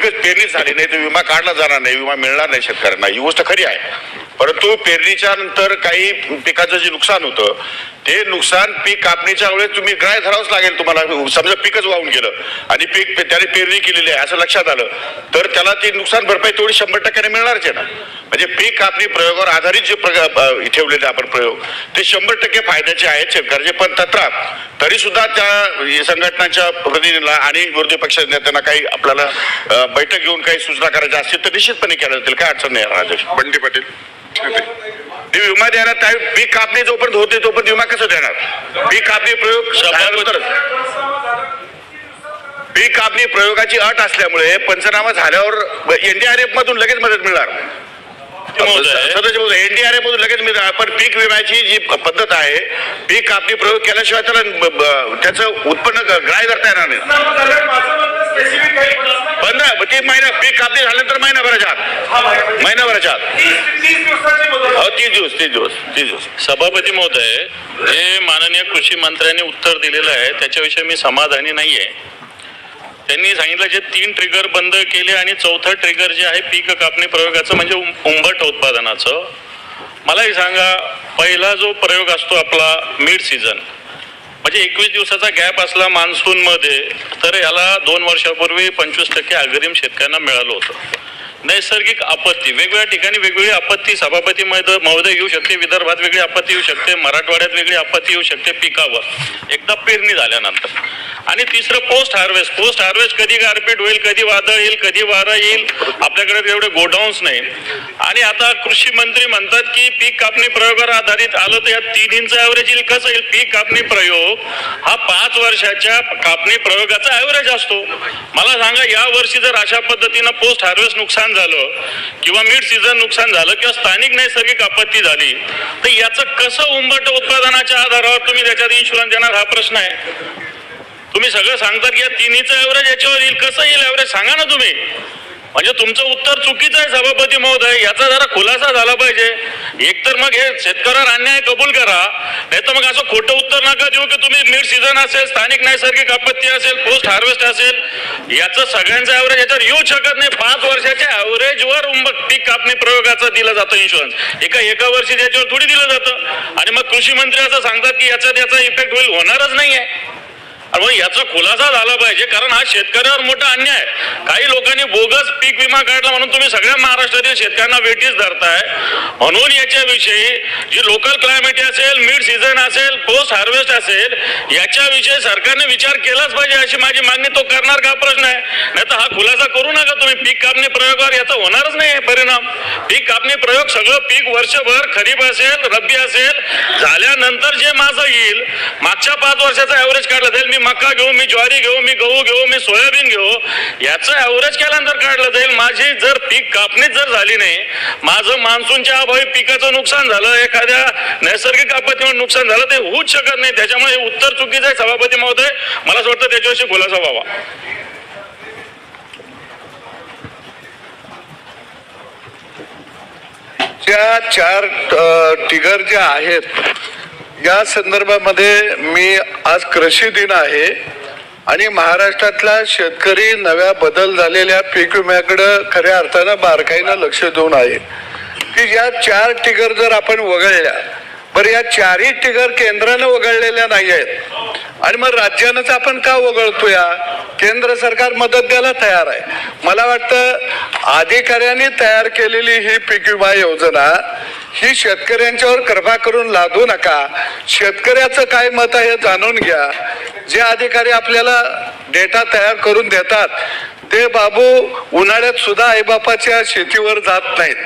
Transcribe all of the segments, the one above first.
पेरणी झाली नाही तर विमा काढला जाणार नाही विमा मिळणार नाही शेतकऱ्यांना. ही गोष्ट खरी आहे. परंतु पेरणीच्या नंतर काही पिकाचं जे नुकसान होतं ते नुकसान पीक कापणीच्या वेळेस तुम्ही ग्राय धरावंच लागेल तुम्हाला. समजा पीकच वाहून गेलं आणि पीक त्याने पेरणी केलेली आहे असं लक्षात आलं तर त्याला ती नुकसान भरपाई तेवढी शंभर टक्क्याने मिळणारच आहे ना. म्हणजे पीक कापणी प्रयोगावर आधारित जे प्रग- ठेवलेले आपण प्रयोग ते शंभर टक्के फायद्याचे आहेत शेतकऱ्याचे. पण तत्रात तरी सुद्धा त्या संघटनाच्या प्रतिनिधीला आणि विरोधी पक्षाच्या नेत्यांना काही आपल्याला बैठक घेऊन काही सूचना करायच्या असतील तर निश्चितपणे केल्या जातील. काय अडचण नाही राजेश. बंडी पाटील. विमा देणार त्या पीक कापणी जोपर्यंत होते तोपर्यंत विमा कसं देणार? पीक कापणी प्रयोग झाल्यानंतरच पीक कापणी प्रयोगाची अट असल्यामुळे पंचनामा झाल्यावर एनडीआरएफ मधून लगेच मदत मिळणार. महोदय. सदस्य महोदय एनडीआरएफ मधून लगेच मिळणार पण पीक विम्याची जी पद्धत आहे पीक कापणी प्रयोग केल्याशिवाय त्याला त्याचं उत्पन्न ग्राह्य करता येणार नाही. पंधरा तीन महिना पीक कापणी झाल्यानंतर महिनाभराच्या आत. महिनाभराच्या आत. हो तीस दिवस तीस दिवस तीस दिवस. सभापती महोदय जे माननीय कृषी मंत्र्यांनी उत्तर दिलेलं आहे त्याच्याविषयी मी समाधानी नाहीये. त्यांनी सांगितलं जे तीन ट्रिगर बंद केले आणि चौथं ट्रिगर जे आहे पीक कापणी प्रयोगाचं म्हणजे उंबट उत्पादनाचं. मलाही सांगा पहिला जो प्रयोग असतो आपला मिड सीझन म्हणजे एकवीस दिवसाचा गॅप असला मान्सूनमध्ये तर याला दोन वर्षापूर्वी पंचवीस टक्के अग्रिम शेतकऱ्यांना मिळालं होतं. नैसर्गिक आपत्ती. वेगवेगळ्या ठिकाणी वेगवेगळी आपत्ती. सभापती महोदय महोदय येऊ शकते विदर्भात वेगळी आपत्ती येऊ शकते मराठवाड्यात वेगळी आपत्ती येऊ शकते पिकावर. एकदा पेरणी झाल्यानंतर. आणि तिसरं पोस्ट हार्वेस्ट पोस्ट हार्वेस्ट कधी गारपीट होईल कधी वादळ येईल कधी वारं येईल? आपल्याकडे एवढे गोडाऊन्स नाही. आणि आता कृषी मंत्री म्हणतात की पीक कापणी प्रयोगावर आधारित आलं तर या तिन्हींचं ॲव्हरेज येईल. कसं येईल? पीक कापणी प्रयोग हा पाच वर्षाच्या कापणी प्रयोगाचा ॲव्हरेज असतो. मला सांगा या वर्षी जर अशा पद्धतीनं पोस्ट हार्वेस्ट नुकसान झालं किंवा मिड सीझन नुकसान झालं किंवा स्थानिक नैसर्गिक आपत्ती झाली तर याचं कसं उंबट उत्पादनाच्या आधारावर तुम्ही त्याच्यात इन्शुरन्स देणार? हा प्रश्न आहे. तुम्ही सगळं सांगतात की या तिन्हीचं ॲव्हरेज याच्यावर येईल. कसं येईल ॲव्हरेज सांगा ना तुम्ही. म्हणजे तुमचं उत्तर चुकीचं आहे सभापती महोदय. याचा जरा खुलासा झाला पाहिजे. एकतर मग हे शेतकऱ्यावर अन्याय कबूल करा. नाही तर मग असं खोटं उत्तर नका देऊ की तुम्ही मिड सीझन असेल स्थानिक नैसर्गिक आपत्ती असेल पोस्ट हार्वेस्ट असेल. याचं सगळ्यांचं ॲव्हरेज याच्यावर येऊ शकत नाही. पाच वर्षाच्या ॲव्हरेजवर उंबक पीक कापणी प्रयोगाचा दिलं जातं इन्शुरन्स एका एका वर्षी त्याच्यावर थोडी दिलं जातं. आणि मग कृषी मंत्री असं सांगतात की याचा त्याचा इफेक्ट होईल. होणारच नाहीये. आणि मग याचा खुलासा झाला पाहिजे कारण हा शेतकऱ्यावर मोठा अन्याय काही लोकांनी बोगस पीक विमा काढला म्हणून तुम्ही सगळ्या महाराष्ट्रातील शेतकऱ्यांना वेटीच धरताय. म्हणून याच्याविषयी जी लोकल क्लायमेट असेल मिड सीझन असेल पोस्ट हार्वेस्ट असेल याच्याविषयी सरकारने विचार केलाच पाहिजे अशी माझी मागणी. तो करणार का प्रश्न आहे? नाही तर हा खुलासा करू नका तुम्ही. पीक कापणी प्रयोगावर याचा होणारच नाही परिणाम. पीक कापणी प्रयोग सगळं पीक वर्षभर खरीप असेल रब्बी असेल झाल्यानंतर जे माझं येईल मागच्या पाच वर्षाचा ॲव्हरेज काढला जाईल मी मका घेऊ मी ज्वारी घेऊ मी गहू घेऊ मी सोयाबीन घेऊ याचं ॲव्हरेज केल्यानंतर काढलं जाईल. माझी जर पीक कापणीच जर झाली नाही माझं मान्सूनच्या अभावी पिकाचं नुकसान झालं एखाद्या नैसर्गिक आपत्तीमुळे नुकसान झालं ते होऊच शकत नाही. त्याच्यामुळे हे उत्तर चुकीचं आहे सभापती महोदय. मला असं वाटतं त्याच्याविषयी खुलासा व्हावा. ज्या चार टिगर ज्या आहेत या संदर्भामध्ये मी आज कृषी दिन आहे आणि महाराष्ट्रातला शेतकरी नव्या बदल झालेल्या पीक विम्याकडं खऱ्या अर्थानं बारकाईनं लक्ष देऊन आहे. की या चार टिगर जर आपण वगळल्या बरं या चारही टिगर केंद्रानं वगळलेल्या नाही आहेत आणि मग राज्यानंच आपण का वगळतो या केंद्र सरकार मदत द्यायला तयार आहे. मला वाटतं अधिकाऱ्यांनी तयार केलेली ही पीक विमा योजना ही शेतकऱ्यांच्यावर कृपा करून लादू नका. शेतकऱ्याचं काय मत आहे हे जाणून घ्या. जे अधिकारी आपल्याला डेटा तयार करून देतात ते बाबू उन्हाळ्यात सुद्धा आईबापाच्या शेतीवर जात नाहीत.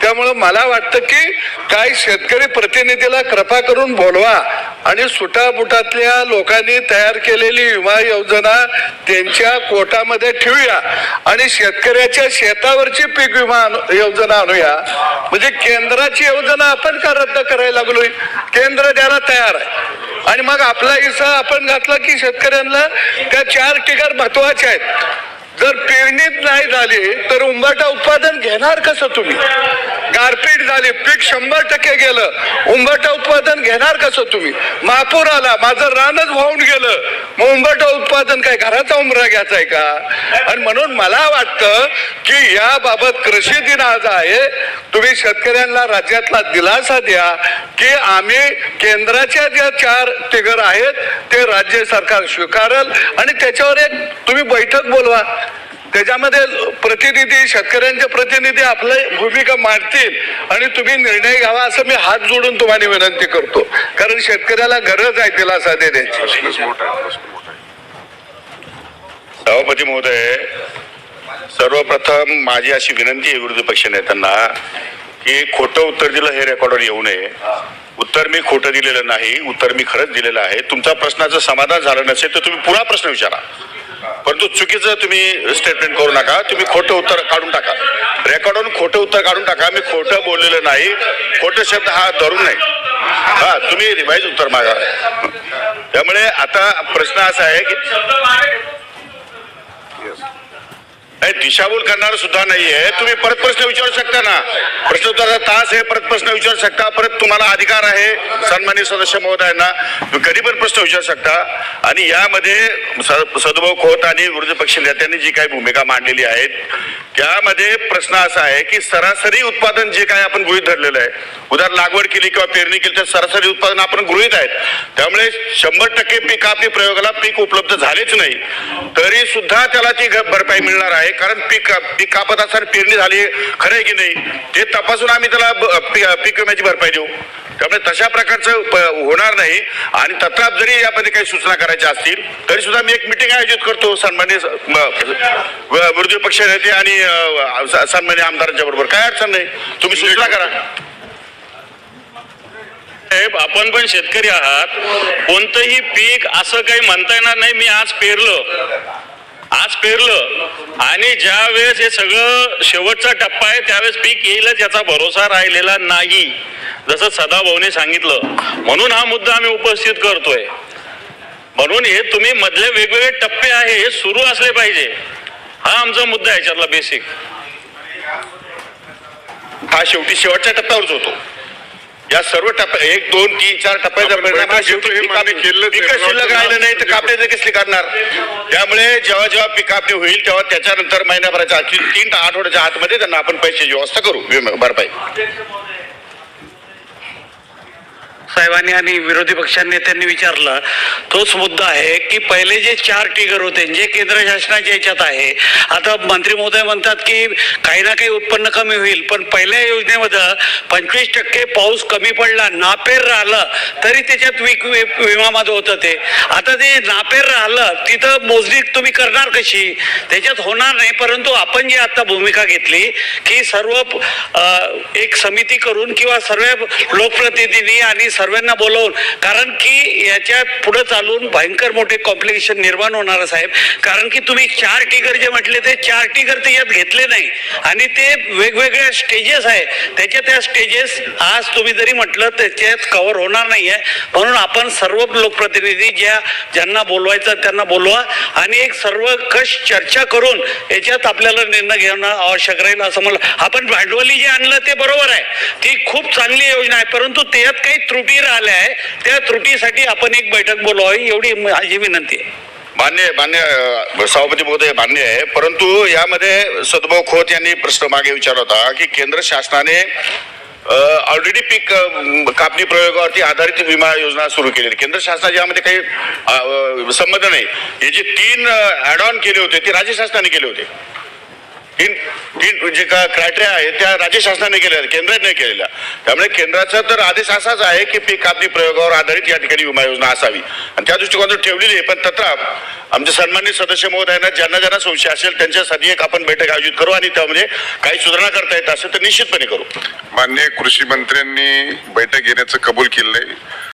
त्यामुळं मला वाटतं की काही शेतकरी प्रतिनिधीला कृपा करून बोलवा आणि सुटाबुटातल्या लोकांनी तयार केलेली विमा योजना त्यांच्या कोटामध्ये ठेवूया आणि शेतकऱ्याच्या शेतावरची पीक विमा योजना आणूया. म्हणजे केंद्राची योजना आपण का रद्द करायला लागलोय? केंद्र द्यायला तयार आहे. आणि मग आपला हिस्सा आपण घातला की शेतकऱ्यांना त्या चार टिकार महत्त्वाच्या आहेत. जर पेरणीत नाही झाली तर उंबाटा उत्पादन घेणार कसं तुम्ही? गारपीट झाली पीक शंभर टक्के गेलं उंबाटा उत्पादन घेणार कसं तुम्ही? महापूर आला माझं रानच वाहून गेलं. मग उंबाटा उत्पादन काय घराचा उंबरा घ्यायचा आहे का? आणि म्हणून मला वाटतं की याबाबत कृषी दिन आज आहे. तुम्ही शेतकऱ्यांना राज्यातला दिलासा द्या की आम्ही केंद्राच्या ज्या चार टिगर आहेत ते राज्य सरकार स्वीकारल आणि त्याच्यावर एक तुम्ही बैठक बोलवा. त्याच्यामध्ये प्रतिनिधी शेतकऱ्यांचे प्रतिनिधी आपलं भूमिका मांडतील आणि तुम्ही निर्णय घ्यावा असं मी हात जोडून तुम्हाला विनंती करतो. कारण शेतकऱ्याला गरज आहे दिलासा देण्याची. सभापती महोदय सर्वप्रथम माझी अशी विनंती आहे विरोधी पक्ष नेत्यांना की खोटं उत्तर दिलं हे रेकॉर्डवर येऊ नये. उत्तर मी खोटं दिलेलं नाही उत्तर मी खरंच दिलेलं आहे. तुमच्या प्रश्नाचं समाधान झालं नसेल तर तुम्ही पुन्हा प्रश्न विचारा. परंतु चुकीचं तुम्ही स्टेटमेंट करू नका तुम्ही खोटं उत्तर काढून टाका. रेकॉर्डवरून खोटं उत्तर काढून टाका मी खोटं बोललेलं नाही. खोटं शब्द हा धरून नाही. हा तुम्ही रिवाईज उत्तर मागा. त्यामुळे आता प्रश्न असा आहे की दिशाभूल करणार सुद्धा नाहीये. तुम्ही परत प्रश्न विचारू शकता ना. प्रश्नोत्तराचा तास आहे परत प्रश्न विचारू शकता. परत तुम्हाला अधिकार आहे सन्मान्य सदस्य महोदयांना. तुम्ही कधी पण प्रश्न विचारू शकता. आणि यामध्ये स- खोत आणि विरोधी पक्ष नेत्यांनी जी काही भूमिका मांडलेली आहेत त्यामध्ये प्रश्न असा आहे की सरासरी उत्पादन जे काय आपण गृहित धरलेलं आहे उदाहरण लागवड केली किंवा पेरणी केली तर सरासरी उत्पादन आपण गृहित आहेत. त्यामुळे शंभर टक्के पीक आपली प्रयोगाला पीक उपलब्ध झालेच नाही. तरी सुद्धा त्याला ती घ- भरपाई मिळणार आहे कारण पीक पीक कापत असताना पेरणी झाली खरं आहे की नाही ते तपासून आम्ही त्याला ब- पीक विम्याची भरपाई देऊ. त्यामुळे तशा प्रकारचं प- होणार नाही. आणि तत्राप जरी यामध्ये काही सूचना करायच्या असतील तरी सुद्धा मी एक मिटिंग आयोजित करतो सन्मान्य विरोधी पक्ष नेते आणि सन्मान्य आमदारांच्या बरोबर. काय अडचण नाही. तुम्ही सूचना करा. साहेब आपण पण शेतकरी आहात. कोणतंही पीक असं काही म्हणता येणार नाही. मी आज पेरलं. आज पेरलं. आणि ज्या वेळेस हे सगळं शेवटचा टप्पा आहे त्यावेळेस पीक येईलच याचा भरोसा राहिलेला नाही. जसं सदाभाऊने सांगितलं. म्हणून हा मुद्दा आम्ही उपस्थित करतोय. म्हणून हे तुम्ही मधले वेगवेगळे टप्पे आहे हे सुरू असले पाहिजे. हा आमचा मुद्दा आहे याच्यातला बेसिक हा शेवटी शेवटच्या टप्प्यावरच होतो. या सर्व टप्प्या एक दोन तीन चार टप्प्याचा परिणाम हा शेवटी हे पिका- शिल्लक राहिलं नाही तर कापणी ते कसली करणार त्यामुळे जेव्हा जेव्हा पीक कापणी होईल तेव्हा त्याच्यानंतर महिन्याभराच्या तीन आठवड्याच्या आतमध्ये त्यांना आपण पैशाची व्यवस्था करू. विमा- भरपाई. साहेबांनी आणि विरोधी पक्षांनी त्यांनी विचारलं तोच मुद्दा आहे की पहिले जे चार टिगर होते जे केंद्र शासनाच्या याच्यात आहे आता मंत्री महोदय म्हणतात की काही ना काही उत्पन्न कमी होईल पण पहिल्या योजनेमध्ये पंचवीस टक्के पाऊस कमी पडला नापेर राहिलं तरी त्याच्यात विक वि- विमामध्ये होतं ते. आता ते नापेर राहिलं तिथं मोजणी तुम्ही करणार कशी? त्याच्यात होणार नाही परंतु आपण जी आता भूमिका घेतली की सर्व एक समिती करून किंवा सर्व लोकप्रतिनिधी आणि सर्वांना बोलवून कारण की याच्यात पुढे चालून भयंकर मोठे कॉम्प्लिकेशन निर्माण होणार साहेब. कारण की तुम्ही चार टिगर जे म्हटले ते चार टिगर यात घेतले नाही. आणि ते वेगवेगळ्या स्टेजेस आहे त्याच्या त्या स्टेजेस आज तुम्ही जरी म्हटलं त्याच्यात कव्हर होणार नाही आहे म्हणून आपण सर्व लोकप्रतिनिधी ज्या ज्यांना बोलवायचं त्यांना बोलवा. आणि एक सर्व कश चर्चा करून याच्यात आपल्याला निर्णय घेणं आवश्यक राहील असं मला आपण भांडवली जे आणलं ते बरोबर आहे. ती खूप चांगली योजना आहे. परंतु त्यात काही त्रुटी राहिल्या आहे त्या त्रुटीसाठी आपण एक बैठक बोलवावी एवढी माझी विनंती आहे. मान्य मान्य सभापती महोदय मान्य आहे. परंतु यामध्ये सदभाऊ खोत यांनी प्रश्न मागे विचारला होता की केंद्र शासनाने ऑलरेडी पीक कापणी प्रयोगावरती आधारित विमा योजना सुरू केलेली. केंद्र शासनाची यामध्ये काही संबंध नाही. हे जे तीन ऍड ऑन केले होते ते राज्य शासनाने केले होते. तीन तीन जे का क्रायटेरिया आहे त्या राज्य शासनाने केल्या केंद्राने केलेल्या. त्यामुळे केंद्राचा तर आदेश असाच आहे की पीक कापणी प्रयोगावर आधारित या ठिकाणी विमा योजना असावी. आणि त्या दृष्टिकोनातून ठेवलेली आहे पण तत्रा आमचे सन्मान्य सदस्य महोदयांना ज्यांना ज्यांना संशय असेल त्यांच्यासाठी एक आपण बैठक आयोजित करू आणि त्यामध्ये काही सुधारणा करता येत असेल तर निश्चितपणे करू. मान्य कृषी मंत्र्यांनी बैठक घेण्याचं कबूल केलंय